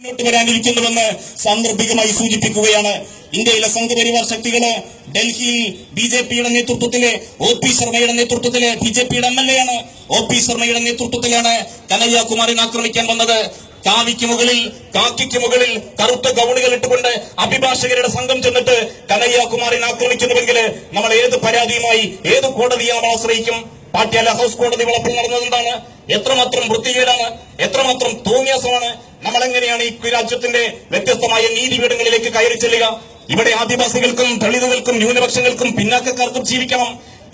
മുന്നോട്ട് വരാനിരിക്കുന്നുവെന്ന് സാന്ദർഭികമായി സൂചിപ്പിക്കുകയാണ്. ഇന്ത്യയിലെ സംഘപരിവാർ ശക്തികൾ ഡൽഹിയിൽ ബി ജെ പിയുടെ നേതൃത്വത്തിലെ ഒ പി ശർമ്മയുടെ നേതൃത്വത്തിലെ ബി ജെ പിയുടെ എം എൽ എ ആണ് ഒ പി ശർമ്മയുടെ നേതൃത്വത്തിലാണ് കനയ്യകുമാറിനെ ആക്രമിക്കാൻ വന്നത്. കാവിക്ക് മുകളിൽ കാക്കിക്ക് മുകളിൽ കറുത്ത ഗൗണുകൾ ഇട്ടുകൊണ്ട് അഭിഭാഷകരുടെ സംഘം ചെന്നിട്ട് കനയ്യകുമാറിനെ ആക്രമിക്കുന്നുവെങ്കിൽ നമ്മൾ ഏത് പരാതിയുമായി ഏത് കോടതിയെ നമ്മൾ ആശ്രയിക്കും? പാട്യാല ഹൗസ് കോടതി വളപ്പിൽ നടന്നത് എന്താണ്? എത്രമാത്രം വൃത്തികേടാണ് എത്രമാത്രം തോന്നിയാസമാണ് നമ്മൾ എങ്ങനെയാണ് ഈ രാജ്യത്തിന്റെ വ്യത്യസ്തമായ നീതിപീഠങ്ങളിലേക്ക് കയറി ചെല്ലുക? ഇവിടെ ആദിവാസികൾക്കും ദളിതുകൾക്കും ന്യൂനപക്ഷങ്ങൾക്കും പിന്നാക്കക്കാർക്കും ജീവിക്കണം.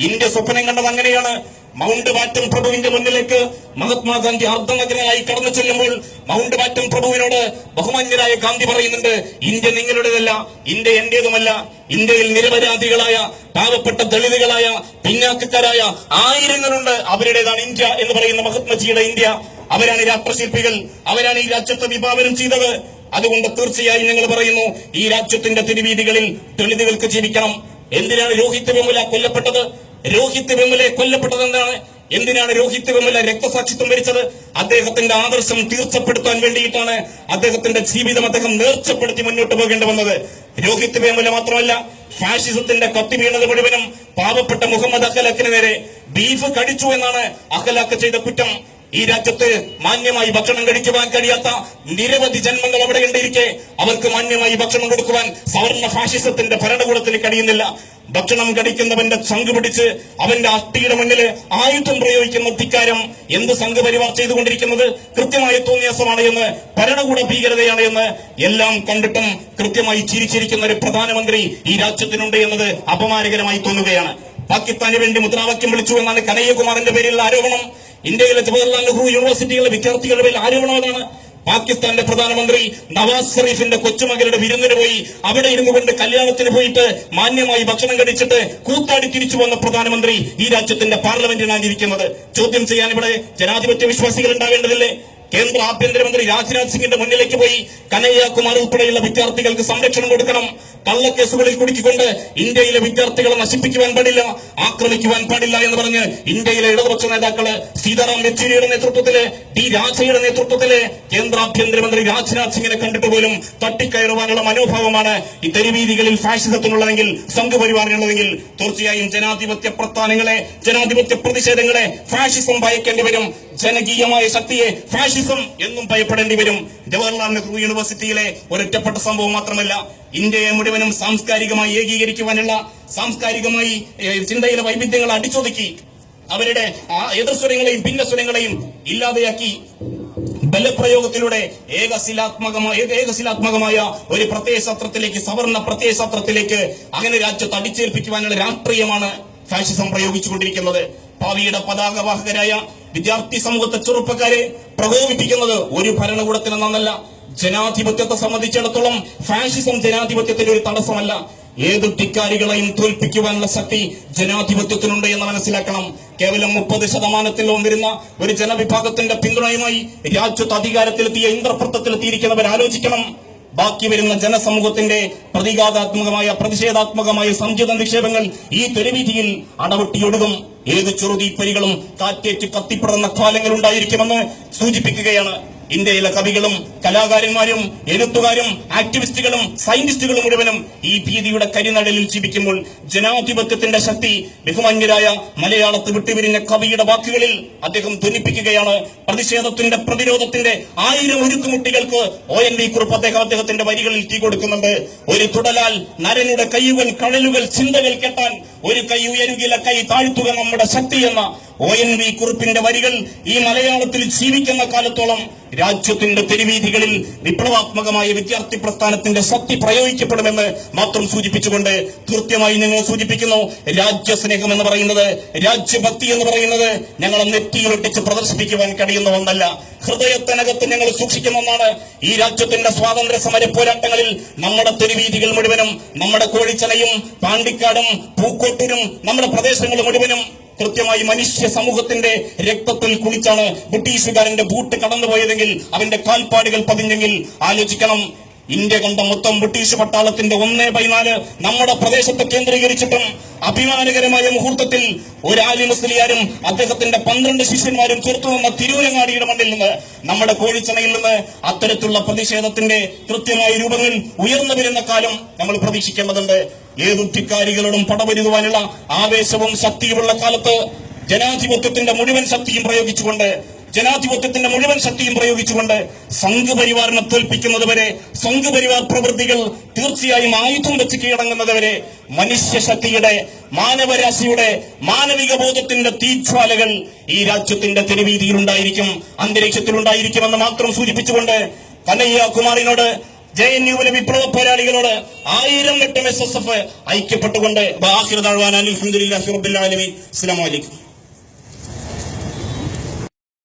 ഇന്ത്യ സ്വപ്നം കണ്ടത് അങ്ങനെയാണ്. മൗണ്ട് ബാറ്റൻ പ്രഭുവിന്റെ മുന്നിലേക്ക് മഹാത്മാഗാന്ധി അർദ്ധനഗ്നനായി കടന്നു ചെല്ലുമ്പോൾ മൗണ്ട് ബാറ്റൻ പ്രഭുവിനോട് ബഹുമാന്യരായ ഗാന്ധി പറയുന്നുണ്ട് ഇന്ത്യ നിങ്ങളുടേതല്ല ഇന്ത്യ എന്റേതുമല്ല. ഇന്ത്യയിൽ നിരപരാധികളായ പാവപ്പെട്ട ദളിതുകളായ പിന്നാക്കക്കാരായ ആയിരങ്ങളുണ്ട്. അവരുടേതാണ് ഇന്ത്യ എന്ന് പറയുന്ന മഹാത്മജിയുടെ ഇന്ത്യ. അവരാണ് രാഷ്ട്രശില്പികൾ അവരാണ് ഈ രാജ്യത്തെ വിഭാവനം ചെയ്തത്. അതുകൊണ്ട് തീർച്ചയായും ഞങ്ങൾ പറയുന്നു ഈ രാജ്യത്തിന്റെ തിരുവീതികളിൽ ദളിതുകൾക്ക് ജീവിക്കണം. എന്തിനാണ് രോഹിത് വെമുല കൊല്ലപ്പെട്ടത്? രോഹിത് വെമുലെ കൊല്ലപ്പെട്ടത് എന്താണ് എന്തിനാണ് രോഹിത് വെമുല രക്തസാക്ഷിത്വം വരിച്ചത്? അദ്ദേഹത്തിന്റെ ആദർശം തീർച്ചപ്പെടുത്താൻ വേണ്ടിയിട്ടാണ് അദ്ദേഹത്തിന്റെ ജീവിതം അദ്ദേഹം നേർച്ചപ്പെടുത്തി മുന്നോട്ട് പോകേണ്ടി വന്നത്. രോഹിത് വേമുല മാത്രമല്ല ഫാഷിസത്തിന്റെ കത്തി വീണത് മുഴുവനും പാവപ്പെട്ട മുഹമ്മദ് അഖലാഖിന് നേരെ ബീഫ് കടിച്ചു എന്നാണ് അഖലാഖ് ചെയ്ത കുറ്റം. ഈ രാജ്യത്ത് മാന്യമായി ഭക്ഷണം കഴിക്കുവാൻ കഴിയാത്ത നിരവധി ജന്മങ്ങൾ അവിടെ ഉണ്ടിരിക്കെ. അവർക്ക് മാന്യമായി ഭക്ഷണം കൊടുക്കുവാൻ സവർണ ഫാഷിസത്തിന്റെ ഭരണകൂടത്തിന് കഴിയുന്നില്ല. ഭക്ഷണം കടിക്കുന്നവന്റെ ചങ്ക് പിടിച്ച് അവന്റെ അസ്ഥിയുടെ മുന്നിൽ ആയുധം പ്രയോഗിക്കുന്ന ധിക്കാരം എന്ത് സംഘപരിവാർ ചെയ്തുകൊണ്ടിരിക്കുന്നത് കൃത്യമായ തോന്നിയാസമാണ് എന്ന് ഭരണകൂട ഭീകരതയാണ് എന്ന് എല്ലാം കണ്ടിട്ടും കൃത്യമായി ചിരിച്ചിരിക്കുന്ന ഒരു പ്രധാനമന്ത്രി ഈ രാജ്യത്തിനുണ്ട് എന്നത് അപമാനകരമായി തോന്നുകയാണ്. പാകിസ്ഥാന് വേണ്ടി മുദ്രാവാക്യം വിളിച്ചു എന്നാണ് കനയ്യകുമാറിന്റെ പേരിലുള്ള ആരോപണം. ഇന്ത്യയിലെ ജവഹർലാൽ നെഹ്റു യൂണിവേഴ്സിറ്റിയിലെ വിദ്യാർത്ഥികളുടെ പേരിൽ ആരോപണം അതാണ് പാകിസ്ഥാന്റെ പ്രധാനമന്ത്രി നവാസ് ഷെറീഫിന്റെ കൊച്ചുമകളുടെ വിരുന്നിന് പോയി അവിടെ ഇരുന്നു കൊണ്ട് കല്യാണത്തിന് പോയിട്ട് മാന്യമായി ഭക്ഷണം കഴിച്ചിട്ട് കൂത്താടി തിരിച്ചു വന്ന പ്രധാനമന്ത്രി ഈ രാജ്യത്തിന്റെ പാർലമെന്റിനാണ് ഇരിക്കുന്നത് ചോദ്യം ചെയ്യാൻ ഇവിടെ ജനാധിപത്യ വിശ്വാസികൾ ഉണ്ടാവേണ്ടതില്ലേ? കേന്ദ്ര ആഭ്യന്തരമന്ത്രി രാജ്നാഥ് സിംഗിന്റെ മുന്നിലേക്ക് പോയി കനയ്യകുമാർ ഉൾപ്പെടെയുള്ള വിദ്യാർത്ഥികൾക്ക് സംരക്ഷണം കൊടുക്കണം. കള്ളക്കേസുകളിൽ കുടുക്കിക്കൊണ്ട് ഇന്ത്യയിലെ വിദ്യാർത്ഥികളെ നശിപ്പിക്കുവാൻ പാടില്ല ആക്രമിക്കുവാൻ പാടില്ല എന്ന് പറഞ്ഞ് ഇന്ത്യയിലെ ഇടതുപക്ഷ നേതാക്കൾ സീതാറാം യെച്ചൂരിയുടെ നേതൃത്വത്തിൽ ഡി രാജയുടെ നേതൃത്വത്തിൽ കേന്ദ്ര ആഭ്യന്തരമന്ത്രി രാജ്നാഥ് സിംഗിനെ കണ്ടിട്ട് പോലും തട്ടിക്കയറുവാനുള്ള മനോഭാവമാണ് ഈ തെരുവീതികളിൽ ഫാഷിസത്തിനുള്ളതെങ്കിൽ സംഘപരിവാറിനുള്ളതെങ്കിൽ. തീർച്ചയായും ജനാധിപത്യ പ്രസ്ഥാനങ്ങളെ ജനാധിപത്യ പ്രതിഷേധങ്ങളെ ഫാഷിസം ഭയക്കേണ്ടി വരും. ജനകീയമായ ശക്തിയെ ഫാഷിസം എന്നും ഭയപ്പെടേണ്ടി വരും. ജവഹർലാൽ നെഹ്റു യൂണിവേഴ്സിറ്റിയിലെ ഒരൊറ്റപ്പെട്ട സംഭവം മാത്രമല്ല ഇന്ത്യയെ മുഴുവനും സാംസ്കാരികമായി ഏകീകരിക്കുവാനുള്ള സാംസ്കാരികമായി ചിന്തയിലെ വൈവിധ്യങ്ങൾ അടിച്ചൊതുക്കി അവരുടെ ആ എതിർസ്വരങ്ങളെയും ഭിന്നസ്വരങ്ങളെയും ഇല്ലാതെയാക്കി ബലപ്രയോഗത്തിലൂടെ ഏകശിലാത്മകമായ ഏകശിലാത്മകമായ ഒരു പ്രത്യയശാസ്ത്രത്തിലേക്ക് സവർണ പ്രത്യയശാസ്ത്രത്തിലേക്ക് അങ്ങനെ രാജ്യത്ത് അടിച്ചേൽപ്പിക്കുവാനുള്ള രാഷ്ട്രീയമാണ് ഫാഷിസം പ്രയോഗിച്ചുകൊണ്ടിരിക്കുന്നത്. ഭാവിയുടെ പതാകവാഹകരായ വിദ്യാർത്ഥി സമൂഹത്തെ ചെറുപ്പക്കാരെ പ്രകോപിപ്പിക്കുന്നത് ഒരു ഭരണകൂടത്തിന് നന്നല്ല ജനാധിപത്യത്തെ സംബന്ധിച്ചിടത്തോളം ഫാഷിസം ജനാധിപത്യത്തിന്റെ ഒരു തടസ്സമല്ല. ഏത് ധിക്കാരികളെയും തോൽപ്പിക്കുവാനുള്ള ശക്തി ജനാധിപത്യത്തിനുണ്ട് എന്ന് മനസ്സിലാക്കണം. കേവലം മുപ്പത് ശതമാനത്തിൽ വന്നിരുന്ന ഒരു ജനവിഭാഗത്തിന്റെ പിന്തുണയുമായി രാജ്യത്ത് അധികാരത്തിലെത്തിയ ഇന്ദ്രപ്രത്തത്തിലെത്തിയിരിക്കുന്നവർ ആലോചിക്കണം. ബാക്കി വരുന്ന ജനസമൂഹത്തിന്റെ പ്രതീകാത്മകമായ പ്രതിഷേധാത്മകമായ സഞ്ചിത നിക്ഷേപങ്ങൾ ഈ തെരുവീതിയിൽ അടവട്ടിയൊടുകും. ഏത് ചെറുതീപ്പരികളും കാറ്റേറ്റ് കത്തിപ്പെടുന്ന കാലങ്ങൾ ഉണ്ടായിരിക്കുമെന്ന് സൂചിപ്പിക്കുകയാണ്. ഇന്ത്യയിലെ കവികളും കലാകാരന്മാരും എഴുത്തുകാരും ആക്ടിവിസ്റ്റുകളും സയന്റിസ്റ്റുകളും മുഴുവനും ഈ ഭീതിയുടെ കരിനടലിൽ ജീവിക്കുമ്പോൾ ജനാധിപത്യത്തിന്റെ ശക്തി ബഹുമാന്യരായ മലയാളത്ത് വിട്ടുപിരിഞ്ഞ കവിയുടെ വാക്കുകളിൽ അദ്ദേഹം ധ്വനിപ്പിക്കുകയാണ്. പ്രതിഷേധത്തിന്റെ പ്രതിരോധത്തിന്റെ ആയിരം ഒരുക്കുമുട്ടികൾക്ക് ഒ എൻ വി കുറിപ്പ് അദ്ദേഹം അദ്ദേഹത്തിന്റെ വരികളിൽ തീ കൊടുക്കുന്നുണ്ട്. ഒരു തുടലാൽ നരനുടെ കയ്യുകൾ കഴലുകൾ ചിന്തകൾ കെട്ടാൻ ഒരു കൈ ഉയരുകില കൈ താഴ്ത്തുക നമ്മുടെ ശക്തി എന്ന ഒ എൻ വി കുറിപ്പിന്റെ വരികൾ ഈ മലയാളത്തിൽ ജീവിക്കുന്ന കാലത്തോളം രാജ്യത്തിന്റെ തെരുവീതികളിൽ വിപ്ലവാത്മകമായ വിദ്യാർത്ഥി പ്രസ്ഥാനത്തിന്റെ ശക്തി പ്രയോഗിക്കപ്പെടുമെന്ന് മാത്രം സൂചിപ്പിച്ചുകൊണ്ട് കൃത്യമായി നിങ്ങൾ സൂചിപ്പിക്കുന്നു. രാജ്യസ്നേഹം എന്ന് പറയുന്നത് രാജ്യഭക്തി എന്ന് പറയുന്നത് ഞങ്ങൾ നെറ്റിയിലൊട്ടിച്ച് പ്രദർശിപ്പിക്കുവാൻ കഴിയുന്ന ഒന്നല്ല. ഹൃദയത്തിനകത്ത് ഞങ്ങൾ സൂക്ഷിക്കുന്ന ഒന്നാണ് ഈ രാജ്യത്തിന്റെ സ്വാതന്ത്ര്യ സമര പോരാട്ടങ്ങളിൽ നമ്മുടെ തെരുവീതികൾ മുഴുവനും നമ്മുടെ കോഴിച്ചലയും പാണ്ടിക്കാടും പൂക്കോട്ടൂരും നമ്മുടെ പ്രദേശങ്ങൾ മുഴുവനും കൃത്യമായി മനുഷ്യ സമൂഹത്തിന്റെ രക്തത്തിൽ കുളിച്ചാണ് ബ്രിട്ടീഷുകാരന്റെ ബൂട്ട് കടന്നുപോയതെങ്കിൽ അവന്റെ കാൽപ്പാടുകൾ പതിഞ്ഞെങ്കിൽ ആലോചിക്കണം. ഇന്ത്യ കണ്ട മൊത്തം ബ്രിട്ടീഷ് പട്ടാളത്തിന്റെ ഒന്നേ പതിനാല് നമ്മുടെ പ്രദേശത്തെ കേന്ദ്രീകരിച്ചിട്ടും അഭിമാനകരമായ മുഹൂർത്തത്തിൽ ഒരു ആലി മുസ്ലിയാരും അദ്ദേഹത്തിന്റെ പന്ത്രണ്ട് ശിഷ്യന്മാരും ചേർത്തു നിന്ന തിരൂരങ്ങാടിയുടെ മണ്ണിൽ നിന്ന് നമ്മുടെ കോഴിച്ചണയിൽ നിന്ന് അത്തരത്തിലുള്ള പ്രതിഷേധത്തിന്റെ കൃത്യമായ രൂപങ്ങൾ ഉയർന്നു വരുന്ന കാലം നമ്മൾ പ്രതീക്ഷിക്കേണ്ടതുണ്ട്. ഏതുറ്റിക്കാരികളോടും പടപരുതുവാനുള്ള ആവേശവും ശക്തിയുമുള്ള കാലത്ത് ജനാധിപത്യത്തിന്റെ മുഴുവൻ ശക്തിയും പ്രയോഗിച്ചുകൊണ്ട് ജനാധിപത്യത്തിന്റെ മുഴുവൻ ശക്തിയും പ്രയോഗിച്ചുകൊണ്ട് സംഘപരിവാറിനെ തോൽപ്പിക്കുന്നതുവരെ സംഘപരിവാർ പ്രവൃത്തികൾ തീർച്ചയായും ആയുധം വെച്ച് കീഴടങ്ങുന്നതുവരെ മനുഷ്യശക്തിയുടെ മാനവരാശിയുടെ മാനവിക ബോധത്തിന്റെ തീജ്വാലകൾ ഈ രാജ്യത്തിന്റെ തെരുവീതിയിലുണ്ടായിരിക്കും അന്തരീക്ഷത്തിലുണ്ടായിരിക്കുമെന്ന് മാത്രം സൂചിപ്പിച്ചുകൊണ്ട് കനയ്യ കുമാറിനോട് ജെ എൻ യുവിലെ വിപ്ലവ പോരാളികളോട് ആയിരം വട്ടം എസ് എസ് എഫ് ഐക്യപ്പെട്ടുകൊണ്ട് ബാഹിർ താഴ്വാൻ അലഹമുല്ലാ അലൈക്കും.